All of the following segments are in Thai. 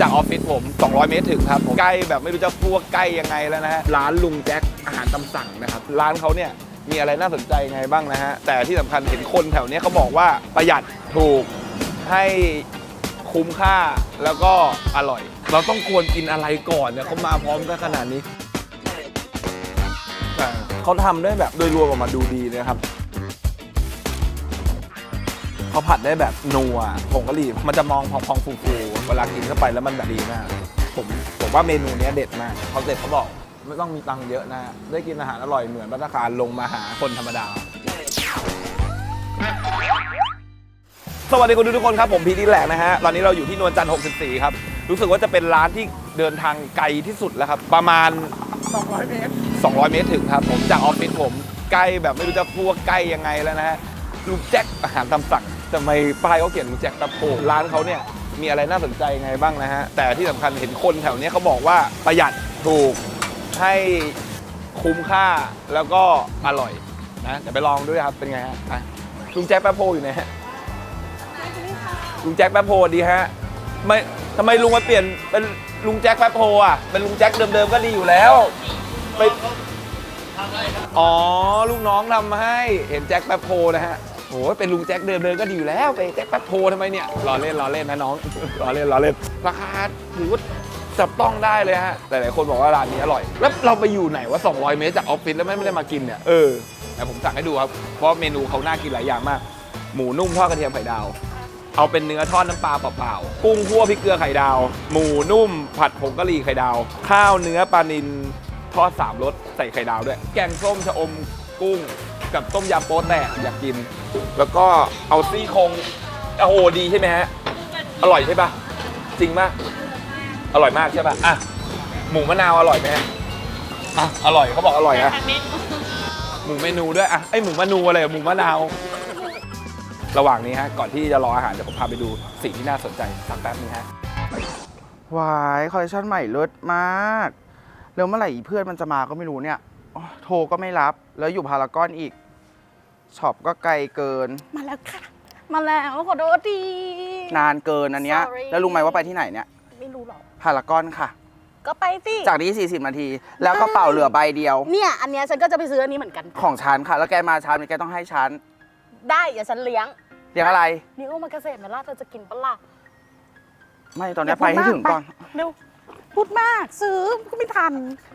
จากออฟฟิศผม 200 เมตรถึงครับผมใกล้แบบไม่รู้จะพูดว่าใกล้ยังไงแล้วนะฮะร้านลุงแจ็คอาหารตามสั่งนะครับ ร้านเขาเนี่ยมีอะไรน่าสนใจไงบ้างนะฮะ แต่ที่สำคัญเห็นคนแถวเนี้ยเขาบอกว่าประหยัดถูกให้คุ้มค่าแล้วก็อร่อย เราต้องควรกินอะไรก่อนเนี่ยเขามาพร้อมกันขนาดนี้อ่าเขาทำได้แบบโดยรวมออกมาดูดีนะครับ เขาผัดได้แบบนัวผงกะหรี่มันจะมองพองๆฟูๆเวลากินเข้าไปแล้วมันแบบดีมากผมผมว่าเมนูเนี้ยเด็ดมากเขาเด็ดเขาบอกไม่ต้องมีตังค์เยอะนะ ได้กินอาหารอร่อยเหมือนพัตตาคารลงมาหาคนธรรมดา สวัสดีคุณทุกคนครับ ผมพีดีแหลกนะฮะ ตอนนี้เราอยู่ที่นวลจันทร์ 64 ครับ รู้สึกว่าจะเป็นร้านที่เดินทางไกลที่สุดแล้วครับ ประมาณ 200 เมตร 200 เมตรถึงครับ ผมจากออฟฟิศผมใกล้แบบไม่รู้จะพูดว่าใกล้ยังไงแล้วนะฮะลุงแจ็คอาหารตามสั่ง ทำไมป้ายเขาเขียนแจ็คตะโพร้านเขาเนี่ยมีอะไรน่าสนใจไงบ้างนะฮะ แต่ที่สำคัญเห็นคนแถวเนี้ยเขาบอกว่าประหยัดถูกให้คุ้มค่าแล้วก็อร่อยนะเดี๋ยวไปลองด้วยครับเป็นไงฮะอะลุงแจ็คแป๊บโพอยู่ไหนฮะลุงแจ็คแป๊บโพดีฮะไม่ทำไมลุงมาเปลี่ยนเป็นลุงแจ็คแป๊บโพอะเป็นลุงแจ็คเดิมๆก็ดีอยู่แล้วไปอ๋อลูกน้องทำให้เห็นแจ็คแป๊บโพนะฮะ โอ้ยเป็นลุงแจ็คเดิมเดินก็ดีอยู่แล้วไปแจ็คแป๊บโพทำไมเนี่ยรอเล่นรอเล่นนะน้องรอเล่นรอเล่นราคาถือว่าจับต้องได้เลยฮะหลายๆคนบอกว่าร้านนี้อร่อย แล้วเราไปอยู่ไหนว่า200 เมตรจากออฟฟิศแล้วไม่ได้มากินเนี่ยเออแต่ผมสั่งให้ดูครับเพราะเมนูเขาน่ากินหลายอย่างมาก หมูนุ่มทอดกระเทียมไข่ดาว เอาเป็นเนื้อทอดน้ำปลาเปล่าๆกุ้งคั่วพริกเกลือไข่ดาว หมูนุ่ม ผัดผงกะหรี่ไข่ดาว ข้าวเนื้อปลานิลทอดสามรสใส่ไข่ดาวด้วย แกงส้มชะอมกุ้ง กับต้มยำโป๊แตกอยากกิน แล้วก็เอาซี่โครงโอ้โหดีใช่ไหมฮะ อร่อยใช่ปะจริงมากอร่อยมากใช่ปะอะหมูมะนาวอร่อยไหมฮะอะอร่อยเขาบอกอร่อยอะหมูเมนูด้วยอะไอยหมูมะนูอะไรอะหมูมะนาว ระหว่างนี้ฮะก่อนที่จะรออาหารเดี๋ยวผมพาไปดูสิ่งที่น่าสนใจสักแป๊บนึงฮะวายคอลเลคชันใหม่เลิศมากแล้วเมื่อไหร่อีเพื่อนมันจะมาก็ไม่รู้เนี่ย โอ้โทรก็ไม่รับ แล้วอยู่พารากอนอีก ช็อปก็ไกลเกิน มาแล้วค่ะ มาแล้วขอโทษที นานเกินอันเนี้ย Sorry แล้วรู้ไหมว่าไปที่ไหนเนี่ย ไม่รู้หรอก พารากอนค่ะ ก็ไปสิ จากนี้ 40 นาที แล้วก็เป่าเหลือใบเดียว เนี่ย อันเนี้ยฉันก็จะไปซื้ออันนี้เหมือนกัน ของฉันค่ะ แล้วแกมาช้าแกต้องให้ฉันได้อย่าฉันเลี้ยงเรียกอะไรนี่โอมากาเกษตรไหมล่ะเธอจะกินปะล่ะไม่ตอนนี้ไปให้ถึงก่อน เร็ว พูดมากซื้อก็ไม่ทัน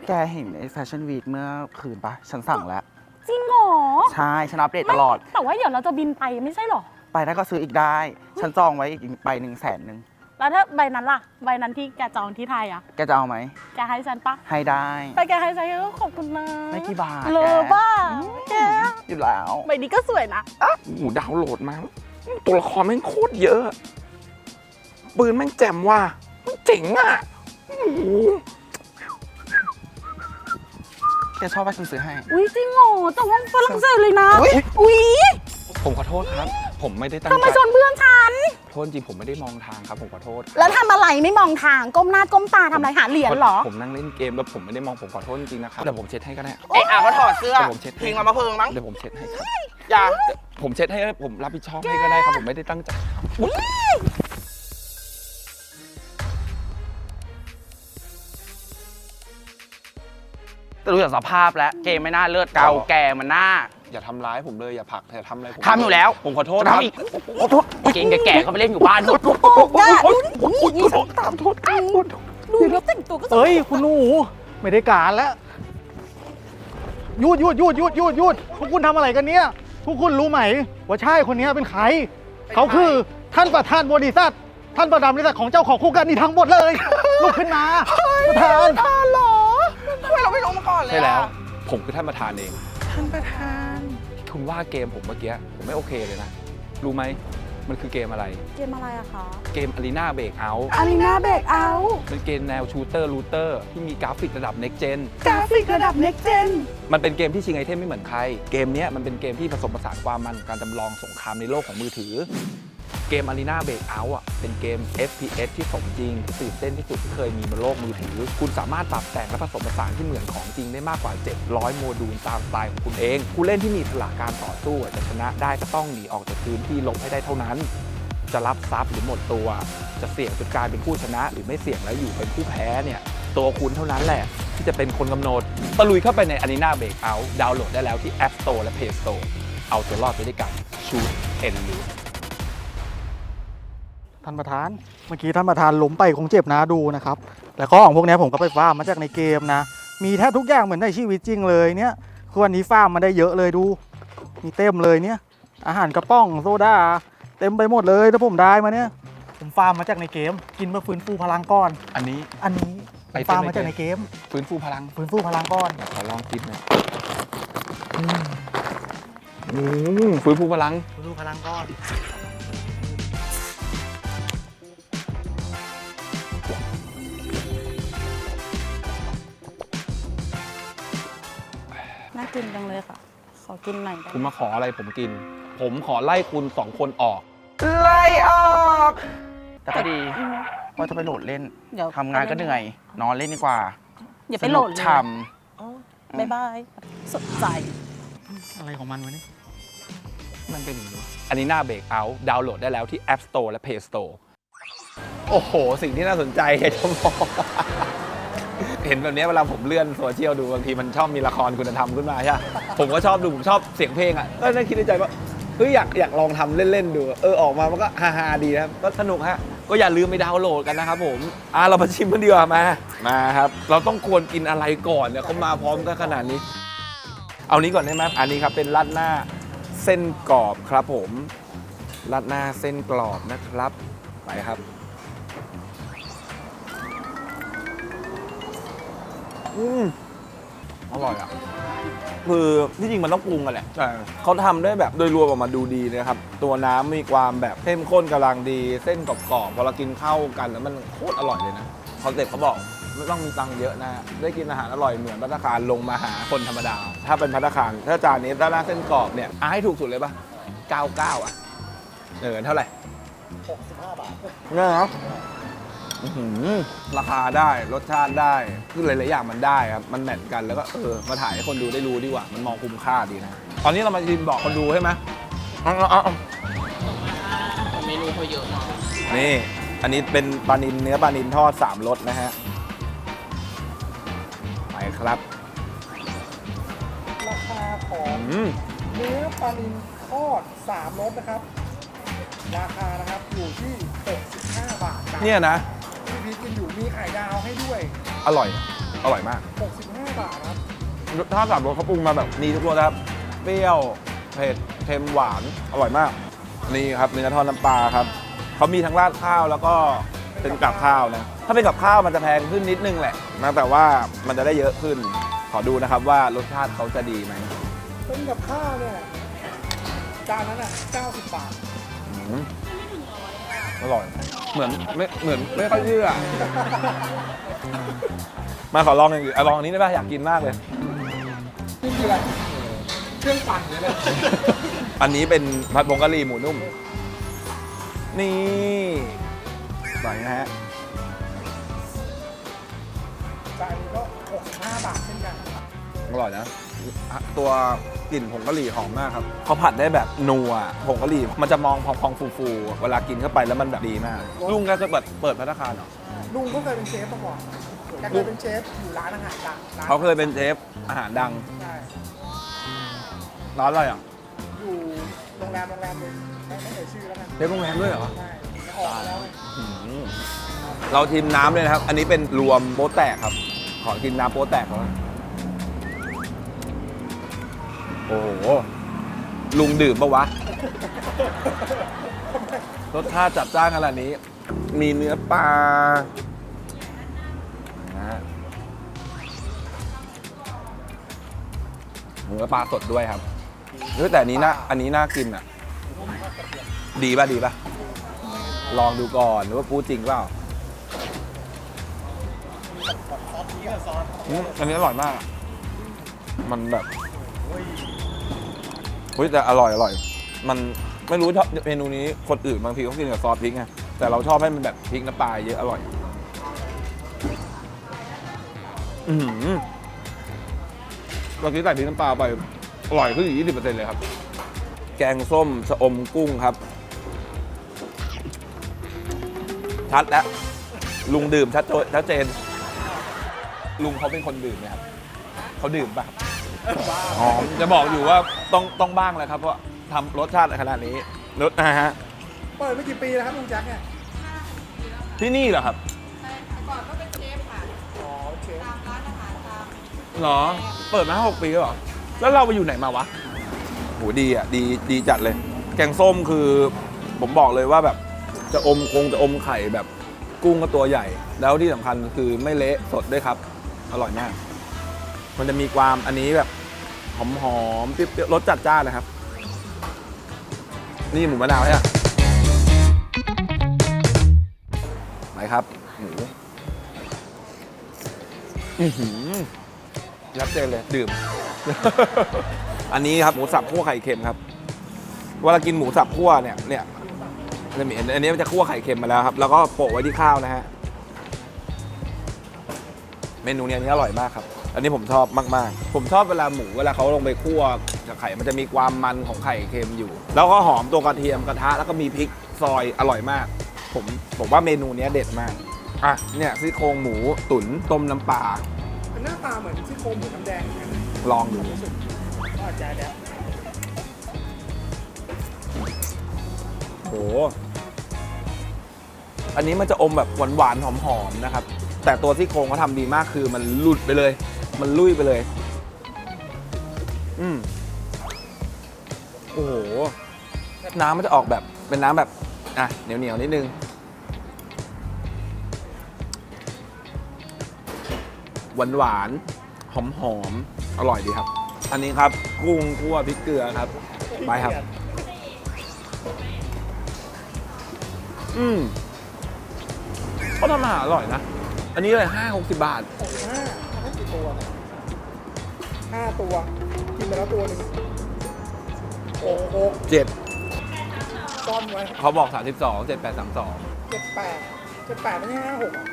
แกเห็นไอ้แฟชั่นวีคเมื่อคืนปะฉันสั่งแล้ว จริงเหรอใช่ฉันอัปเดตตลอด ไม่แต่ว่าเดี๋ยวเราจะบินไปไม่ใช่เหรอ ไปได้ก็ซื้ออีกได้ ฉันจองไว้อีกใบหนึ่งแสนหนึ่งแล้วถ้าใบนั้นล่ะ ใบนั้นที่แกจองที่ไทยอะ แกจะเอาไหม แกให้ฉันปะให้ได้ไปแกให้ฉันก็ขอบคุณนะไม่กี่บาทเลอแกบ้าแกอยู่แล้วใบนี้ก็สวยนะหมูดาวน์โหลดมา ตัวละครแม่งโคตรเยอะ ปืนแม่งแจ่มว่ะแม่งเจ๋งอะโอ้โห แกชอบว่าฉันซื้อให้ อุ้ยจริงเหรอแต่ว่าฝรั่งเศสเลยนะอุ๊ย อุ้ยผมขอโทษครับ ผมไม่ได้ตั้งทำไมใจชนเพื่อนฉันโทษจริงผมไม่ได้มองทางครับ ผมขอโทษแล้วทำอะไรไม่มองทางก้มหน้าก้มตาทำอะไรหาเหรียญเหรอ ผมนั่งเล่นเกมแล้วผมไม่ได้มองผมขอโทษจริงๆนะครับเดี๋ยวผมเช็ดให้ก็ได้ เอ๊ะอะก็ถอดเสื้อเดี๋ยวผมเช็ดให้พิงมามาเพิงมั้งเดี๋ยวผมเช็ดให้ครับอย่าผมเช็ดให้ผมรับผิดชอบให้ก็ได้ครับผมไม่ได้ตั้งใจครับอุ๊ย แต่ดูจากสภาพแล้วเกมไม่น่าเลือดเกาแก่มันหน้าอย่าทำร้ายผมเลยอย่าผลักอย่าทำอะไรผมทำอยู่แล้วผมขอโทษจะครับทำอีกขอโทษเกงแก่ๆเขาไปเล่นอยู่บ้านนู่นอย่าโอ๊ยดูดิโอ๊ยโอ๊ยโอ๊ยตามโทษครับโทษดูแล้วแต่งตัวก็สวยเอ้ยคุณหนูไม่ได้การแล้วหยุดหยุดหยุดหยุดหยุดหยุดพวกคุณทำอะไรกันเนี่ยพวกคุณรู้ไหม ว่าชายคนนี้เป็นใคร เขาคือท่านประธานบริษัท ท่านประธานบริษัทของเจ้าของโครงการนี้ทั้งหมดเลยลุกขึ้นมาประธานทานเหรอ ก่อนเลยใช่แล้ว อะผมคือท่านประธานเอง ท่านประธาน คุณว่าเกมผมเมื่อกี้ผมไม่โอเคเลยนะ รู้ไหมมันคือเกมอะไร เกมอะไรอะคะเกม Arena Breakout อารีนาเบรกเอาเป็นเกมแนวชูเตอร์ลูเตอร์ที่มีกราฟิกระดับ next gen กราฟิกระดับ next gen มันเป็นเกมที่ชิงไอเทมไม่เหมือนใคร เกมเนี้ยมันเป็นเกมที่ผสมผสานความมันของการจำลองสงครามในโลกของมือถือ เกม Arena Breakout อะเป็นเกม FPS ที่สมจริงตื่นเต้นที่สุดที่เคยมีบนโลกมือถือ คุณสามารถปรับแต่งและผสมผสานที่เหมือนของจริงได้มากกว่า 700 โมดูลตามสไตล์ของคุณเอง ผู้เล่นที่มีฉลาดการต่อสู้จะชนะได้ก็ต้องหนีออกจากพื้นที่หลบให้ได้เท่านั้น จะรับทรัพย์หรือหมดตัว จะเสี่ยงจนกลายเป็นผู้ชนะ หรือไม่เสี่ยงแล้วอยู่เป็นผู้แพ้เนี่ยตัวคุณเท่านั้นแหละ ที่จะเป็นคนกำหนดตะลุยเข้าไปใน a า e n a Breakout ดาวน์โหลดได้แล้วที่ App Store และ Play Store เอาตัวรอดไปด้วยกันชูดเอ็นลู ท่านประธาน เมื่อกี้ท่านประธานล้มไปคงเจ็บนะดูนะครับ แล้วก็ของพวกเนี้ยผมก็ไปฟาร์มมาจากในเกมนะ มีแทบทุกอย่างเหมือนในชีวิตจริงเลยเนี่ยคือวันนี้ฟาร์มมาได้เยอะเลยดู มีเต็มเลยเนี่ย อาหารกระป๋องโซดาเต็มไปหมดเลยถ้าผมได้มาเนี่ย ผมฟาร์มมาจากในเกม กินเพื่อฟื้นฟูพลังก่อน อันนี้ อันนี้ผไปมเต็มฟาร์มในมาจากเกมในเกม ฟื้นฟูพลัง ฟื้นฟูพลังก่อนขอลองกินหน่อยอืมฟื้นฟูพลังฟื้นฟูพลังก่อน น่ากินจังเลยค่ะ ขอกินหน่อยได้คุณมาขออะไรผมกิน ผมขอไล่คุณสองคนออก ไล่ออกแต่ก็ดีเพราะจะไปโหลดเล่นเดี๋ยวทำงานก็เหนื่อย นอนเล่นดีกว่าอย่าไปโหลดสเลนุยกช่บ๊ายบายสนใจอะไรของมันวะเนี่ย มันเป็นอย่างนี้อันนี้หน้าเบรกเอาดาวน์โหลดได้แล้วที่ App Store และ Play Store โอ้โห สิ่งที่น่าสนใจอยากจะบอก เห็นแบบนี้เวลาผมเลื่อนโซเชียลดูบางทีมันชอบมีละครคุณธรรมขึ้นมาใช่ปะผมก็ชอบดูผมชอบเสียงเพลงอะก็นั่งคิดในใจว่าเฮ้ยอยากอยากลองทำเล่นๆดู เออออกมามันก็ฮาๆดีนะครับก็สนุกฮะก็อย่าลืมไปดาวน์โหลดกันนะครับผมอะเรามาชิมกันดีกว่ามามาครับ เราต้องควรกินอะไรก่อนเนี่ยเขามาพร้อมกันขนาดนี้ เอานี้ก่อนได้ไหมอันนี้ครับเป็นราดหน้าเส้นกรอบครับผมราดหน้าเส้นกรอบนะครับไปครับ อืมอร่อยอะคือที่จริงมันต้องปรุงกันแหละแต่เขาทำได้แบบโดยรวมออกมาดูดีนะครับ ตัวน้ำมีความแบบเข้มข้นกำลังดี เส้นกรอบๆพอเรากินเข้ากันแล้วมันโคตรอร่อยเลยนะคอนเซ็ปต์เขาบอกไม่ต้องมีตังค์เยอะนะ ได้กินอาหารอร่อยเหมือนพัตตาคารลงมาหาคนธรรมดา ถ้าเป็นพัตตาคารถ้าจานนี้ด้านหน้าเส้นกรอบเนี่ยอะให้ถูกสุดเลยปะ99 อะเออเท่าไหร่65 บาทเนี่ยนะอื้อหือ ราคาได้รสชาติได้คือหลาย ๆ อย่างมันได้ครับ มันแมทกันแล้วก็เออมาถ่ายให้คนดูได้รู้ดีกว่า มันมองคุ้มค่าดีนะ ตอนนี้เรามาชิมบอกคนดูใช่ไหมเอาเอาเอาเอาเมนูเขาเยอะมากนี่ อันนี้เป็นปลานินเนื้อปลานินทอดสามรสนะฮะไปครับ ราคาของอืมเนื้อปลานิลทอด3รสนะครับ ราคานะครับอยู่ที่ 65 บาทครับเนี่ยนะ พีชกินอยู่มีไข่ดาวให้ด้วย อร่อย อร่อยมาก 65 บาทครับ ถ้าสามรสเขาปรุงมาแบบมีทุกรสนะครับ เปรี้ยว เผ็ด เค็ม หวาน อร่อยมาก นี่ครับเนื้อทอดน้ำปลาครับ เขามีทั้งราดข้าวแล้วก็เป็นกับข้าวนะ ถ้าเป็นกับข้าวมันจะแพงขึ้นนิดนึงแหละนะแต่ว่ามันจะได้เยอะขึ้น ขอดูนะครับว่ารสชาติเขาจะดีไหมเป็นกับข้าวเนี่ย จานนั้นอะ 90 บาท อืม อร่อย เหมือนไม่เหมือนไม่ค่อยเชื่อ มาขอลองอย่างอื่นอะลองอันนี้ได้ป่ะอยากกินมากเลย นี่คืออะไร เครื่องปั่นเลยเนี่ยอันนี้เป็นผัดผงกะหรี่หมูนุ่ม นี่ใส่นะฮะ จานนี้ก็ 65 บาทเช่นกัน อร่อยนะ ตัวกลิ่นผงกะหรี่หอมมากครับเขาผัดได้แบบนัวผงกะหรี่มันจะมองพองๆฟูๆเวลากินเข้าไปแล้วมันแบบดีมากลุงแกเคยเปิดเปิดพัตตาคารเหรอลุงก็เคยเป็นเชฟมาก่อนแกเคยเป็นเชฟอยู่ร้านอาหารดังร้นเขาเคยเป็นเชฟอาหารดังใช่ร้านอะไรอะอยู่โรงแรมโรงแรมหนึงไม่ไม่เอ่ยชื่อแล้วกันเชฟโรงแรมด้วยเหรอใช่ไม่ออกมาแล้วไงอืมเราชิมน้ำเลยนะครับ อันนี้เป็นรวมโป๊แตกครับ ขอกินน้ำโป๊แตกก่อน โอ้โห ลุงดื่มปะวะ รสชาติจัดจ้านขนาดนี้ มีเนื้อปลานะฮะเนื้อปลาสดด้วยครับเฮ้ยแต่อันนี้น่าอันนี้น่ากินอะ ดีป่ะดีป่ะ ลองดูก่อนหรือว่าพูดจริงเปล่าอืมอันนี้อร่อยมากอะมันแบบ เฮ้ยแต่อร่อยอร่อย มันไม่รู้ชอบเมนูนี้คนอื่นบางทีเขากินกับซอสพริกไงแต่เราชอบให้มันแบบพริกน้ำปลาเยอะอร่อย อือหือเราคิดใส่พริกน้ำปลาไปอร่อยขึ้นอีกยี่สิบเปอร์เซ็นต์เลยครับ แกงส้มชะอมกุ้งครับ ชัดแล้วลุงดื่มชัดโจชัดเจน ลุงเขาเป็นคนดื่มไหมครับ เขาดื่มป่ะครับ อ๋อจะบอกอยู่ว่าต้องต้องบ้างแหละครับเพราะทำรสชาติขนาดนี้รสนะฮะเปิดไม่กี่ปีแล้วครับลุงแจ็คเนี่ยที่นี่เหรอครับอ๋อเชฟเหรอ เปิดมาหกปีแล้วเหรอแล้วเราไปอยู่ไหนมาวะโหดีอะดีดีจัดเลย แกงส้มคือผมบอกเลยว่าแบบจะอมคงจะอมไข่แบบกุ้งก็ตัวใหญ่ แล้วที่สำคัญคือไม่เละสดด้วยครับ อร่อยมาก มันจะมีความอันนี้แบบหอมหอมๆเปรี้ยวๆรสจัดจ้านนะครับ นี่หมูมะนาวใช่ไหมไหนครับหมูอือหือยัดเจนเลย ดื่ม อันนี้ครับหมูสับคั่วไข่เค็มครับ เวลากินหมูสับคั่วเนี่ยเนี่ยจะมีอันนี้มันจะคั่วไข่เค็มมาแล้วครับ แล้วก็โปะไว้ที่ข้าวนะฮะ เมนูเนี้ยอันนี้อร่อยมากครับ อันนี้ผมชอบมากๆ ผมชอบเวลาหมูเวลาเขาลงไปคั่วกับไข่มันจะมีความมันของไข่เค็มอยู่ แล้วก็หอมตัวกระเทียมกระทะแล้วก็มีพริกซอยอร่อยมาก ผมผมว่าเมนูเนี้ยเด็ดมากอะเนี่ยซี่โครงหมูตุ๋นต้มน้ำปลามันหน้าตาเหมือนซี่โครงหมูน้ำแดงเหมือนกันนะลองดู รู้สึกว่าใจแล้วโห อันนี้มันจะอมแบบหวานๆหอมๆนะครับ แต่ตัวซี่โครงเขาทำดีมากคือมันหลุดไปเลย มันลุยไปเลย อืมโอ้โห น้ำมันจะออกแบบเป็นน้ำแบบ อะ เหนียวๆนิดนึง หวานๆหอมๆอร่อยดีครับ อันนี้ครับ กุ้งคั่วพริกเกลือครับ ไปครับ อืมเขาทำอาหารอร่อยนะ อันนี้เลยห้าหกสิบาทหกห้า ตัวเนี่ยห้าตัว กินไปแล้วตัวหนึ่งโอ้โหเจ็ดซ่อนไว้เขาบอกสามสิบสองเจ็ดแปดสามสองเจ็ดแปดเจ็ดแปดไม่ใช่ห้าหกอะ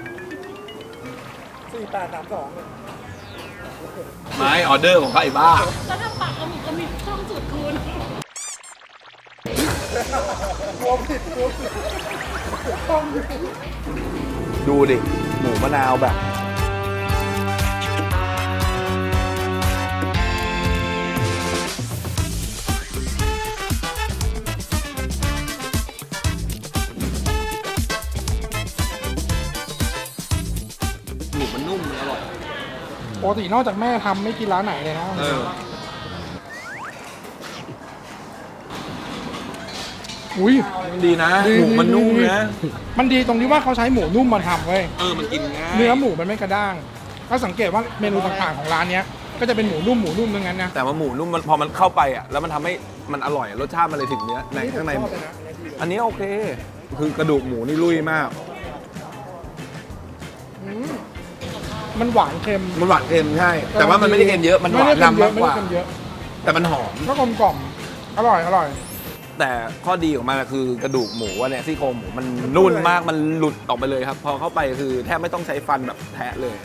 สี่แปดสามสองเนี่ยไม่ออเดอร์ของเขาไอ้บ้า แล้วถ้าปักเอาหมึกก็มีช่องสูตรคูณรวมผิดรวมผิดต้องอยู่ ดูดิ หมูมะนาวแบบ ปกตินอกจากแม่ทำไม่กินร้านไหนเลยนะเอออุ้ยมันดีนะดีหมูมันนุ่มดี นะ มันดีตรงที่ว่าเขาใช้หมูนุ่มมาทำเว้ย เออมันกินง่ายเนื้อหมูมันไม่กระด้างถ้าสังเกตว่าเมนูต่างๆของร้านเนี้ย ก็จะเป็นหมูนุ่มหมูนุ่มทั้งนั้นนะ แต่ว่าหมูนุ่มมันพอมันเข้าไปอะแล้วมันทำให้มันอร่อยรสชาติมันเลยถึงเนื้อในข้างในชอบเลยนะอันนี้ดีเลยอันนี้โอเค คือกระดูกหมูนี่ลุยมาก มันหวานเค็มมันหวานเค็มใช่ แต่ว่ามันไม่ได้เค็มเยอะ มันหวานไได้เค็มนำเยมาอะกไม่กได้ว่าเค็มเยอะแต่มันหอม ก็กลมกล่อม อร่อย อร่อย แต่ข้อดีของมันอะคือกระดูกหมูอะเนี่ยซี่โครงหมูมันนุ่นมาก มันหลุดออกไปเลยครับ พอเข้าไปคือแทบไม่ต้องใช้ฟันแบบแทะเลย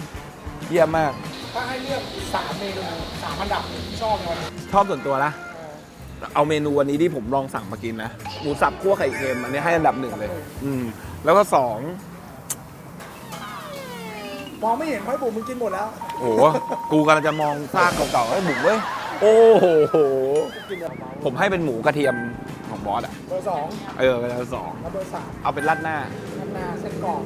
เยี่ยมมาก ถ้าให้เลือกสามเมนูสามอันดับที่ชอบเลยชอบส่วนตัวนะ เอาเมนูวันนี้ที่ผมลองสั่งมากินนะ หมูสับคั่วไข่เค็มอันนี้ให้อันดับหนึ่งเลย อืม แล้วก็สอง มองไม่เห็นเพราะบุ๋มมึงกินหมดแล้วโอ้โหกูกำลังจะมองซากเก่าๆให้บุ๋มเว้ย โอ้โห กินเดี๋ยวเบาผมให้เป็นหมูกระเทียมของบอสอะ เบอร์สองเออเป็นอันสอง แล้วเบอร์สามเอาเป็นรัดหน้า น้ำนาเส้นกรอบ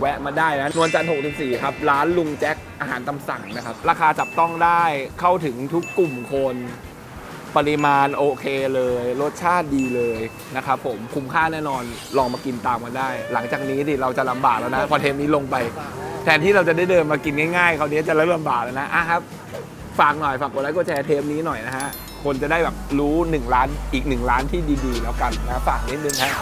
แวะมาได้นะนวลจันทร์64 ครับ ร้านลุงแจ็คอาหารตามสั่งนะครับ ราคาจับต้องได้เข้าถึงทุกกลุ่มคน ปริมาณโอเคเลย รสชาติดีเลยนะครับผมคุ้มค่าแน่นอนลองมากินตามกันได้ หลังจากนี้ดิเราจะลำบากแล้วนะพอเทมนี้ลงไป แทนที่เราจะได้เดินมากินง่ายๆคราวนี้จะเริ่มลำบากแล้วนะอะครับ ฝากหน่อยฝากกดไลค์กดแชร์เทมนี้หน่อยนะฮะคนจะได้แบบรู้1ล้านอีก1ล้านที่ดีๆ แล้วกันนะฝากนิดนึงฮะ